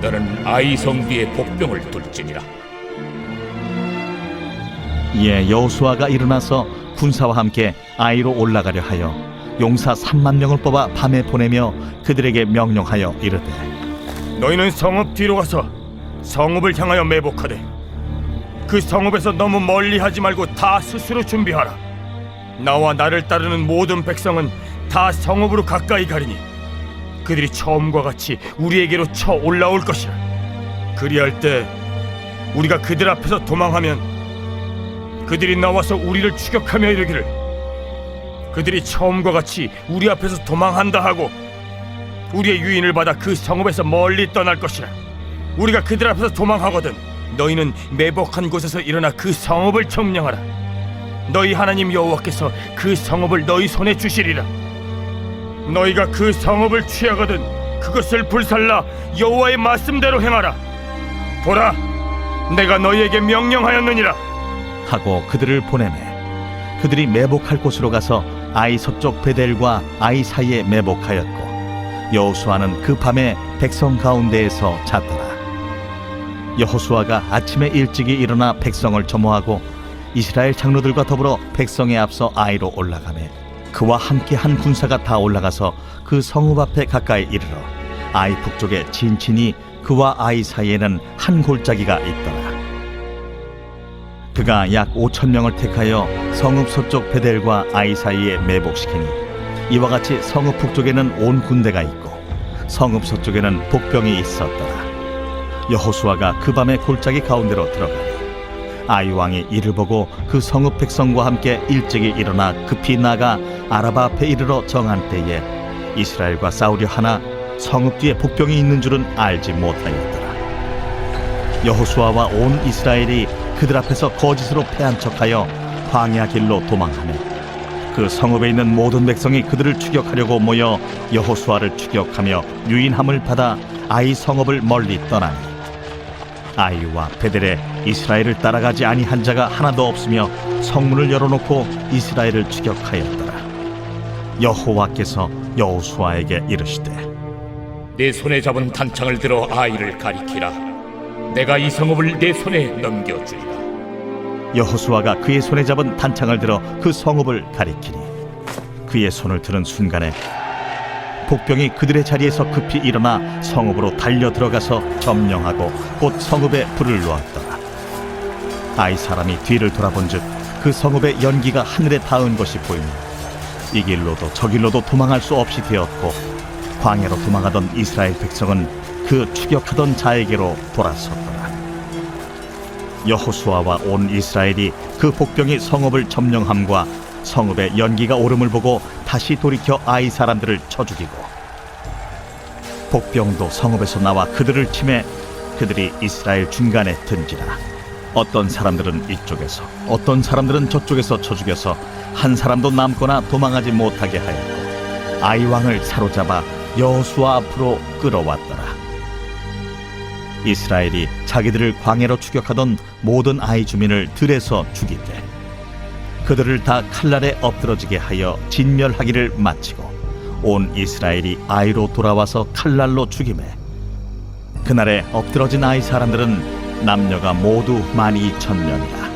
너는 아이 성 뒤에 복병을 둘지니라 이에 여호수아가 일어나서 군사와 함께 아이로 올라가려 하여 용사 3만 명을 뽑아 밤에 보내며 그들에게 명령하여 이르되 너희는 성읍 뒤로 가서 성읍을 향하여 매복하되 그 성읍에서 너무 멀리 하지 말고 다 스스로 준비하라. 나와 나를 따르는 모든 백성은 다 성읍으로 가까이 가리니 그들이 처음과 같이 우리에게로 쳐 올라올 것이라. 그리할 때 우리가 그들 앞에서 도망하면 그들이 나와서 우리를 추격하며 이르기를 그들이 처음과 같이 우리 앞에서 도망한다 하고 우리의 유인을 받아 그 성읍에서 멀리 떠날 것이라. 우리가 그들 앞에서 도망하거든 너희는 매복한 곳에서 일어나 그 성읍을 점령하라. 너희 하나님 여호와께서 그 성읍을 너희 손에 주시리라. 너희가 그 성읍을 취하거든 그것을 불살라 여호와의 말씀대로 행하라. 보라, 내가 너희에게 명령하였느니라. 하고 그들을 보내매 그들이 매복할 곳으로 가서 아이 서쪽 베델과 아이 사이에 매복하였고 여호수아는 그 밤에 백성 가운데에서 잤더라 여호수아가 아침에 일찍이 일어나 백성을 점호하고 이스라엘 장로들과 더불어 백성에 앞서 아이로 올라가매 그와 함께 한 군사가 다 올라가서 그 성읍 앞에 가까이 이르러 아이 북쪽에 진친이 그와 아이 사이에는 한 골짜기가 있더라 그가 약 5천 명을 택하여 성읍 서쪽 베델과 아이 사이에 매복시키니 이와 같이 성읍 북쪽에는 온 군대가 있고 성읍 서쪽에는 복병이 있었더라. 여호수아가 그 밤에 골짜기 가운데로 들어가니 아이 왕이 이를 보고 그 성읍 백성과 함께 일찍이 일어나 급히 나가 아라바 앞에 이르러 정한 때에 이스라엘과 싸우려 하나 성읍 뒤에 복병이 있는 줄은 알지 못하였더라. 여호수아와 온 이스라엘이 그들 앞에서 거짓으로 패한 척하여 광야 길로 도망하며 그 성읍에 있는 모든 백성이 그들을 추격하려고 모여 여호수아를 추격하며 유인함을 받아 아이 성읍을 멀리 떠나니 아이와 베델에 이스라엘을 따라가지 아니한 자가 하나도 없으며 성문을 열어놓고 이스라엘을 추격하였더라 여호와께서 여호수아에게 이르시되 내 손에 잡은 단창을 들어 아이를 가리키라. 내가 이 성읍을 내 손에 넘겨주리라. 여호수아가 그의 손에 잡은 단창을 들어 그 성읍을 가리키니 그의 손을 드는 순간에 복병이 그들의 자리에서 급히 일어나 성읍으로 달려 들어가서 점령하고 곧 성읍에 불을 놓았더라 아이 사람이 뒤를 돌아본즉 그 성읍의 연기가 하늘에 닿은 것이 보이니 이 길로도 저 길로도 도망할 수 없이 되었고 광야로 도망하던 이스라엘 백성은 그 추격하던 자에게로 돌아섰더라. 여호수아와 온 이스라엘이 그 복병이 성읍을 점령함과 성읍의 연기가 오름을 보고 다시 돌이켜 아이 사람들을 쳐 죽이고 복병도 성읍에서 나와 그들을 침해 그들이 이스라엘 중간에 든지라 어떤 사람들은 이쪽에서 어떤 사람들은 저쪽에서 쳐 죽여서 한 사람도 남거나 도망하지 못하게 하였고 아이 왕을 사로잡아 여호수아 앞으로 끌어왔더라. 이스라엘이 자기들을 광해로 추격하던 모든 아이 주민을 들에서 죽이되 그들을 다 칼날에 엎드러지게 하여 진멸하기를 마치고 온 이스라엘이 아이로 돌아와서 칼날로 죽임에 그날에 엎드러진 아이 사람들은 남녀가 모두 만 이천 명이라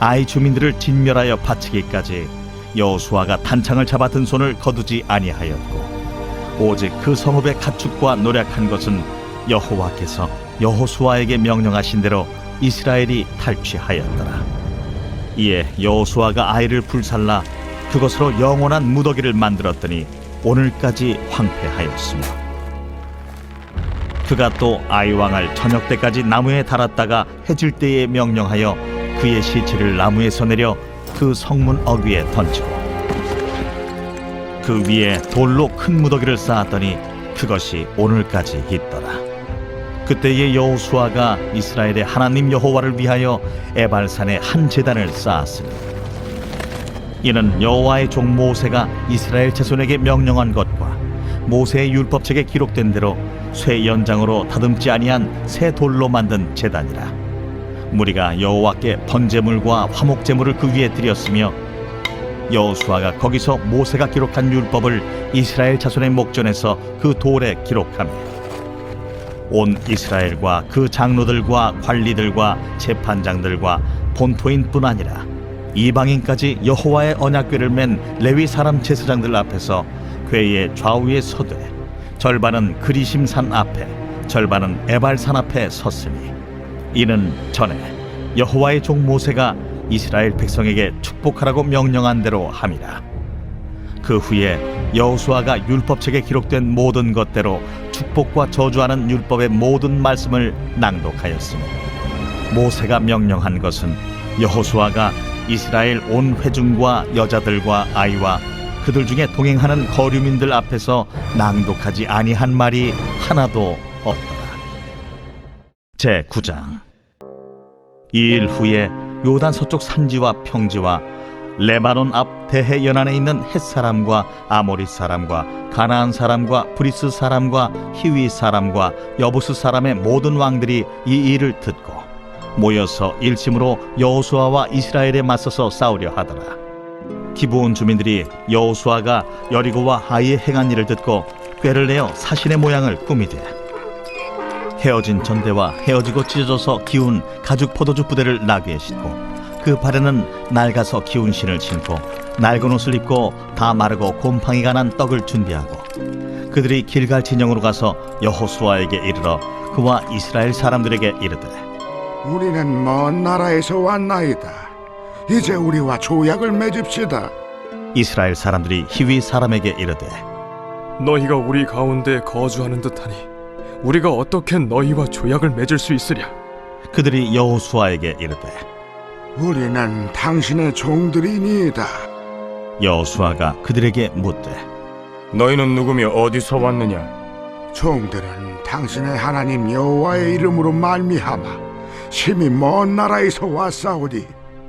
아이 주민들을 진멸하여 바치기까지 여호수아가 단창을 잡아 든 손을 거두지 아니하였고 오직 그 성읍의 가축과 노력한 것은 여호와께서 여호수아에게 명령하신 대로 이스라엘이 탈취하였더라. 이에 여호수아가 아이를 불살라 그것으로 영원한 무더기를 만들었더니 오늘까지 황폐하였으며 그가 또 아이 왕을 저녁 때까지 나무에 달았다가 해질 때에 명령하여 그의 시체를 나무에서 내려 그 성문 어귀에 던지고 그 위에 돌로 큰 무더기를 쌓았더니 그것이 오늘까지 있더라. 그때의 여호수아가 이스라엘의 하나님 여호와를 위하여 에발산에 한 제단을 쌓았으니 이는 여호와의 종 모세가 이스라엘 자손에게 명령한 것과 모세의 율법책에 기록된 대로 쇠 연장으로 다듬지 아니한 새 돌로 만든 제단이라. 무리가 여호와께 번제물과 화목제물을 그 위에 드렸으며 여호수아가 거기서 모세가 기록한 율법을 이스라엘 자손의 목전에서 그 돌에 기록하며 온 이스라엘과 그 장로들과 관리들과 재판장들과 본토인뿐 아니라 이방인까지 여호와의 언약궤를 맨 레위 사람 제사장들 앞에서 궤의 좌우에 서되 절반은 그리심산 앞에 절반은 에발산 앞에 섰으니 이는 전에 여호와의 종 모세가 이스라엘 백성에게 축복하라고 명령한 대로 함이라. 그 후에 여호수아가 율법책에 기록된 모든 것대로 축복과 저주하는 율법의 모든 말씀을 낭독하였으니 모세가 명령한 것은 여호수아가 이스라엘 온 회중과 여자들과 아이와 그들 중에 동행하는 거류민들 앞에서 낭독하지 아니한 말이 하나도 없더라. 제 9장 이 일 후에 요단 서쪽 산지와 평지와 레바논 앞 대해 연안에 있는 헷 사람과 아모리 사람과 가나안 사람과 브리스 사람과 히위 사람과 여부스 사람의 모든 왕들이 이 일을 듣고 모여서 일심으로 여호수아와 이스라엘에 맞서서 싸우려 하더라. 기브온 주민들이 여호수아가 여리고와 하이에 행한 일을 듣고 꾀를 내어 사신의 모양을 꾸미되 헤어진 전대와 헤어지고 찢어져서 기운 가죽 포도주 부대를 나귀에 싣고 그 발에는 낡아서 기운 신을 신고 낡은 옷을 입고 다 마르고 곰팡이가 난 떡을 준비하고 그들이 길갈 진영으로 가서 여호수아에게 이르러 그와 이스라엘 사람들에게 이르되 우리는 먼 나라에서 왔나이다. 이제 우리와 조약을 맺읍시다. 이스라엘 사람들이 히위 사람에게 이르되 너희가 우리 가운데 거주하는 듯하니 우리가 어떻게 너희와 조약을 맺을 수 있으랴? 그들이 여호수아에게 이르되 우리는 당신의 종들이니이다. 여호수아가 그들에게 묻되 너희는 누구며 어디서 왔느냐? 종들은 당신의 하나님 여호와의 이름으로 말미암아 심히 먼 나라에서 왔사오니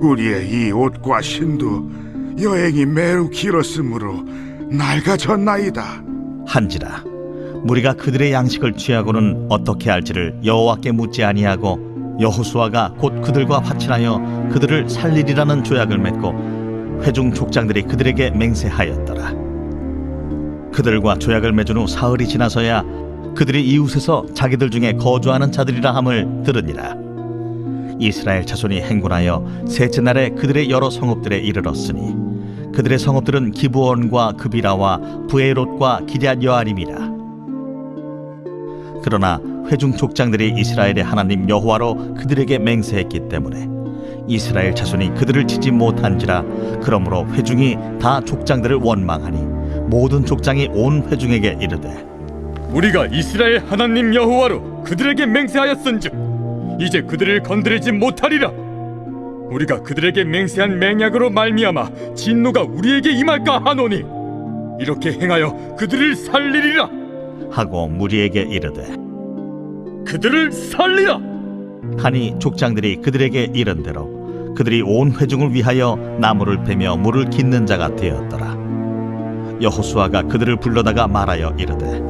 우리의 이 옷과 신도 여행이 매우 길었으므로 낡아졌나이다. 한지라 무리가 그들의 양식을 취하고는 어떻게 할지를 여호와께 묻지 아니하고 여호수아가 곧 그들과 화친하여 그들을 살리리라는 조약을 맺고 회중 족장들이 그들에게 맹세하였더라 그들과 조약을 맺은 후 사흘이 지나서야 그들이 이웃에서 자기들 중에 거주하는 자들이라 함을 들으니라 이스라엘 자손이 행군하여 셋째 날에 그들의 여러 성읍들에 이르렀으니 그들의 성읍들은 기브온과 그비라와 부에롯과 기럇 여아림이라. 그러나 회중 족장들이 이스라엘의 하나님 여호와로 그들에게 맹세했기 때문에 이스라엘 자손이 그들을 치지 못한지라 그러므로 회중이 다 족장들을 원망하니 모든 족장이 온 회중에게 이르되 우리가 이스라엘 하나님 여호와로 그들에게 맹세하였은즉 이제 그들을 건드리지 못하리라. 우리가 그들에게 맹세한 맹약으로 말미암아 진노가 우리에게 임할까 하노니 이렇게 행하여 그들을 살리리라. 하고 무리에게 이르되 그들을 살리라. 하니 족장들이 그들에게 이른 대로 그들이 온 회중을 위하여 나무를 베며 물을 깃는 자가 되었더라 여호수아가 그들을 불러다가 말하여 이르되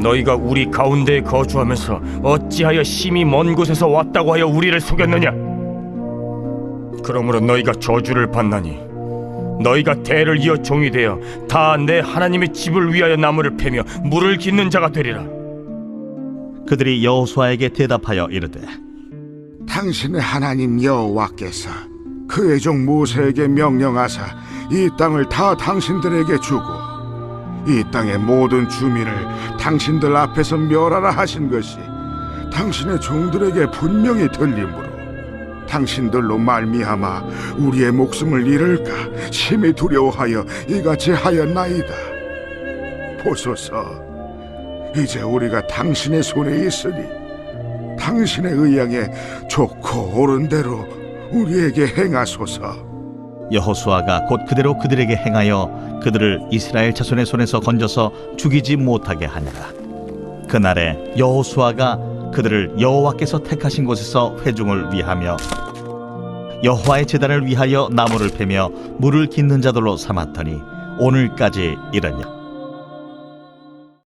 너희가 우리 가운데에 거주하면서 어찌하여 심히 먼 곳에서 왔다고 하여 우리를 속였느냐? 그러므로 너희가 저주를 받나니 너희가 대를 이어 종이 되어 다 내 하나님의 집을 위하여 나무를 패며 물을 깃는 자가 되리라. 그들이 여호수아에게 대답하여 이르되 당신의 하나님 여호와께서 그의 종 모세에게 명령하사 이 땅을 다 당신들에게 주고 이 땅의 모든 주민을 당신들 앞에서 멸하라 하신 것이 당신의 종들에게 분명히 들리므로 당신들로 말미암아 우리의 목숨을 잃을까 심히 두려워하여 이같이 하였나이다 보소서 이제 우리가 당신의 손에 있으니 당신의 의향에 좋고 옳은 대로 우리에게 행하소서. 여호수아가 곧 그대로 그들에게 행하여 그들을 이스라엘 자손의 손에서 건져서 죽이지 못하게 하니라. 그날에 여호수아가 그들을 여호와께서 택하신 곳에서 회중을 위하며 여호와의 제단을 위하여 나무를 패며 물을 깃는 자들로 삼았더니 오늘까지 이르냐.